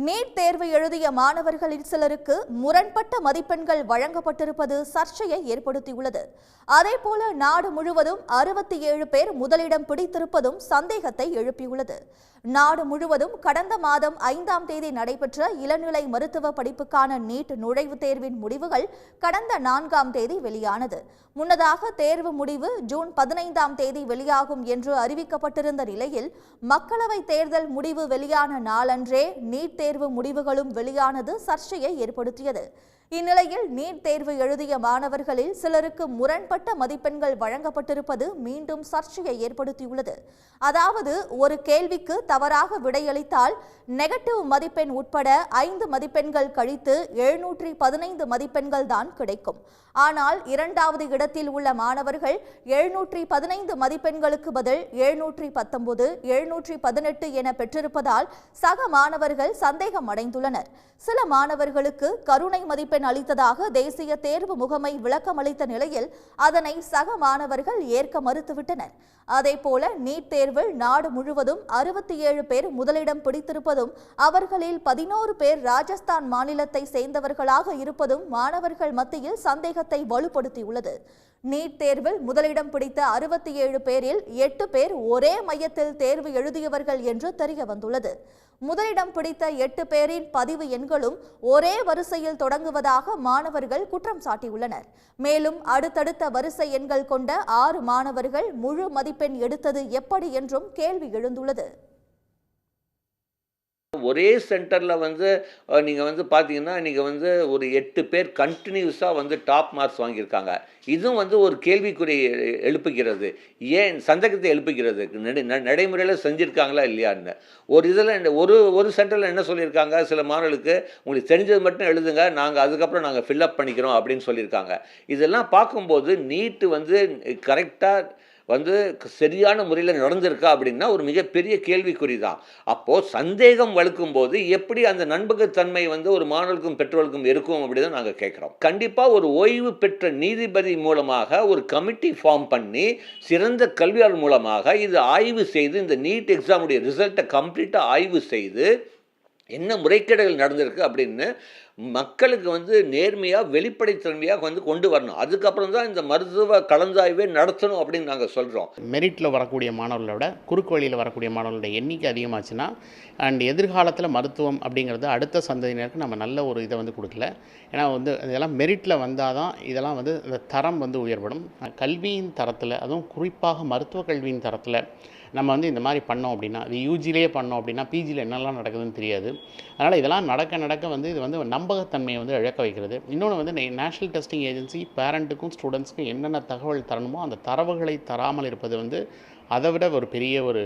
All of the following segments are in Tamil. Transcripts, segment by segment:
நீட் தேர்வு எழுதிய மாணவர்களில் சிலருக்கு முரண்பட்ட மதிப்பெண்கள் வழங்கப்பட்டிருப்பது சர்ச்சையை ஏற்படுத்தியுள்ளது. அதேபோல நாடு முழுவதும் அறுபத்தி ஏழு பேர் முதலிடம் பிடித்திருப்பதும் சந்தேகத்தை எழுப்பியுள்ளது. நாடு முழுவதும் கடந்த மாதம் ஐந்தாம் தேதி நடைபெற்ற இளநிலை மருத்துவ படிப்புக்கான நீட் நுழைவுத் தேர்வின் முடிவுகள் கடந்த நான்காம் தேதி வெளியானது. முன்னதாக தேர்வு முடிவு ஜூன் பதினைந்தாம் தேதி வெளியாகும் என்று அறிவிக்கப்பட்டிருந்த நிலையில் மக்களவைத் தேர்தல் முடிவு வெளியான நாளன்றே நீட் தேர்வு முடிவுகளும் வெளியானது சர்ச்சையை ஏற்படுத்தியது. இந்நிலையில் நீட் தேர்வு எழுதிய மாணவர்களில் சிலருக்கு முரண்பட்ட மதிப்பெண்கள் வழங்கப்பட்டிருப்பது மீண்டும் சர்ச்சையை ஏற்படுத்தியுள்ளது. அதாவது ஒரு கேள்விக்கு தவறாக விடையளித்தால் நெகட்டிவ் மதிப்பெண் உட்பட ஐந்து மதிப்பெண்கள் கழித்து எழுநூற்றி பதினைந்து மதிப்பெண்கள் தான் கிடைக்கும். ஆனால் இரண்டாவது இடத்தில் உள்ள மாணவர்கள் எழுநூற்றி பதினைந்து மதிப்பெண்களுக்கு பதில் எழுநூற்றி பத்தொன்பது எழுநூற்றி பதினெட்டு என பெற்றிருப்பதால் சக மாணவர்கள் சந்தேகம் அடைந்துள்ளனர். சில மாணவர்களுக்கு கருணை மதிப்பெண் அளித்ததாக தேசிய தேர்வு முகமை விளக்கம் அளித்த நிலையில் அதனை சக மாணவர்கள் ஏற்க மறுத்துவிட்டனர். அதேபோல நீட் தேர்வில் நாடு முழுவதும் அறுபத்தி ஏழு பேர் முதலிடம் பிடித்திருப்பதும் அவர்களில் பதினோரு பேர் ராஜஸ்தான் மாநிலத்தை சேர்ந்தவர்களாக இருப்பதும் மாணவர்கள் மத்தியில் சந்தேகத்தை வலுப்படுத்தியுள்ளது. நீட் தேர்வில் முதலிடம் பிடித்த அறுபத்தி ஏழு பேரில் எட்டு பேர் ஒரே மையத்தில் தேர்வு எழுதியவர்கள் என்று தெரிய வந்துள்ளது முதலிடம் பிடித்த எட்டு பேரின் பதிவு எண்களும் ஒரே வரிசையில் தொடங்குவதாக மாணவர்கள் குற்றம் சாட்டியுள்ளனர். மேலும் அடுத்தடுத்த வரிசை எண்கள் கொண்ட ஆறு மாணவர்கள் முழு மதிப்பெண் எடுத்தது எப்படி என்றும் கேள்வி எழுந்துள்ளது. ஒரே சென்டரில் வந்து நீங்கள் வந்து பார்த்தீங்கன்னா நீங்கள் வந்து ஒரு எட்டு பேர் கண்டினியூஸாக வந்து டாப் மார்க்ஸ் வாங்கியிருக்காங்க. இதுவும் வந்து ஒரு கேள்விக்குறி எழுப்புகிறது. ஏன் சந்தேகத்தை எழுப்புகிறது? நடைமுறையில் செஞ்சுருக்காங்களா இல்லையான்னு. ஒரு இதில் ஒரு ஒரு சென்டரில் என்ன சொல்லியிருக்காங்க? சில மாணவர்களுக்கு உங்களுக்கு தெரிஞ்சது மட்டும் எழுதுங்க. நாங்கள் அதுக்கப்புறம் நாங்கள் ஃபில்லப் பண்ணிக்கிறோம் அப்படின்னு சொல்லியிருக்காங்க. இதெல்லாம் பார்க்கும்போது நீட்டு வந்து கரெக்டாக வந்து சரியான முறையில் நடந்திருக்கா அப்படின்னா ஒரு மிகப்பெரிய கேள்விக்குறி தான் அப்போது சந்தேகம் வலுக்கும் போது எப்படி அந்த நண்பகத்தன்மை வந்து ஒரு மாணவர்களுக்கும் பெற்றோருக்கும் இருக்கும் அப்படி தான் நாங்கள் கேட்குறோம். கண்டிப்பாக ஒரு ஓய்வு பெற்ற நீதிபதி மூலமாக ஒரு கமிட்டி ஃபார்ம் பண்ணி சிறந்த கல்வியாளர் மூலமாக இது ஆய்வு செய்து இந்த நீட் எக்ஸாமுடைய ரிசல்ட்டை கம்ப்ளீட்டாக ஆய்வு செய்து என்ன முறைகேடுகள் நடந்திருக்கு அப்படின்னு மக்களுக்கு வந்து நேர்மையாக வெளிப்படைத்தன்மையாக வந்து கொண்டு வரணும். அதுக்கப்புறம் தான் இந்த மருத்துவ கலந்தாய்வே நடத்தணும் அப்படின்னு நாங்கள் சொல்கிறோம் மெரிட்டில் வரக்கூடிய மாணவர்களை விட குறுக்கு வழியில் வரக்கூடிய மாணவர்களோட எண்ணிக்கை அதிகமாச்சுன்னா அண்ட் எதிர்காலத்தில் மருத்துவம் அப்படிங்கிறது அடுத்த சந்ததியினருக்கு நம்ம நல்ல ஒரு இதை வந்து கொடுக்கல. ஏன்னா வந்து இதெல்லாம் மெரிட்டில் வந்தால் தான் இதெல்லாம் வந்து இந்த தரம் வந்து உயர்படும். கல்வியின் தரத்தில் அதுவும் குறிப்பாக மருத்துவ கல்வியின் தரத்தில் நம்ம வந்து இந்த மாதிரி பண்ணோம் அப்படின்னா இது யூஜிலேயே பண்ணோம் அப்படின்னா பிஜியில் என்னெல்லாம் நடக்குதுன்னு தெரியாது. அதனால் இதெல்லாம் நடக்க நடக்க வந்து இது வந்து நம்பகத்தன்மையை வந்து இழக்க வைக்கிறது. இன்னொன்று வந்து நேஷனல் டெஸ்டிங் ஏஜென்சி பேரண்ட்டுக்கும் ஸ்டூடெண்ட்ஸ்க்கும் என்னென்ன தகவல் தரணுமோ அந்த தரவுகளை தராமல் இருப்பது வந்து அதை விட ஒரு பெரிய ஒரு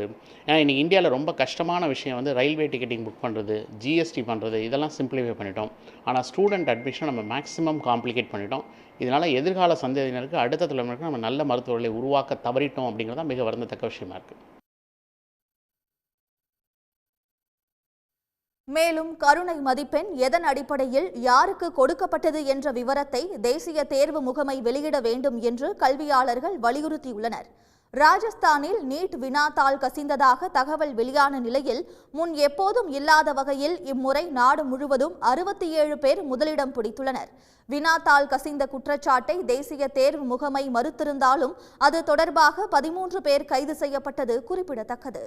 ஏன்னா இன்றைக்கி இந்தியாவில் ரொம்ப கஷ்டமான விஷயம் வந்து ரயில்வே டிக்கெட்டிங் புக் பண்ணுறது ஜிஎஸ்டி பண்ணுறது இதெல்லாம் சிம்பிளிஃபை பண்ணிட்டோம். ஆனால் ஸ்டூடெண்ட் அட்மிஷன் நம்ம மேக்ஸிமம் காம்ப்ளிகேட் பண்ணிட்டோம். இதனால் எதிர்கால சந்ததியினருக்கு அடுத்த தலைமுறைக்கு நம்ம நல்ல மருத்துவர்களை உருவாக்க தவறிட்டோம் அப்படிங்கிறது தான் மிக வருந்தத்தக்க விஷயமா இருக்குது மேலும் கருணை மதிப்பெண் எதன் அடிப்படையில் யாருக்கு கொடுக்கப்பட்டது என்ற விவரத்தை தேசிய தேர்வு முகமை வெளியிட வேண்டும் என்று கல்வியாளர்கள் வலியுறுத்தியுள்ளனர். ராஜஸ்தானில் நீட் வினாத்தாள் கசிந்ததாக தகவல் வெளியான நிலையில் முன் எப்போதும் இல்லாத வகையில் இம்முறை நாடு முழுவதும் அறுபத்தி ஏழு பேர் முதலிடம் பிடித்துள்ளனர். வினாத்தாள் கசிந்த குற்றச்சாட்டை தேசிய தேர்வு முகமை மறுத்திருந்தாலும் அது தொடர்பாக பதிமூன்று பேர் கைது செய்யப்பட்டது குறிப்பிடத்தக்கது.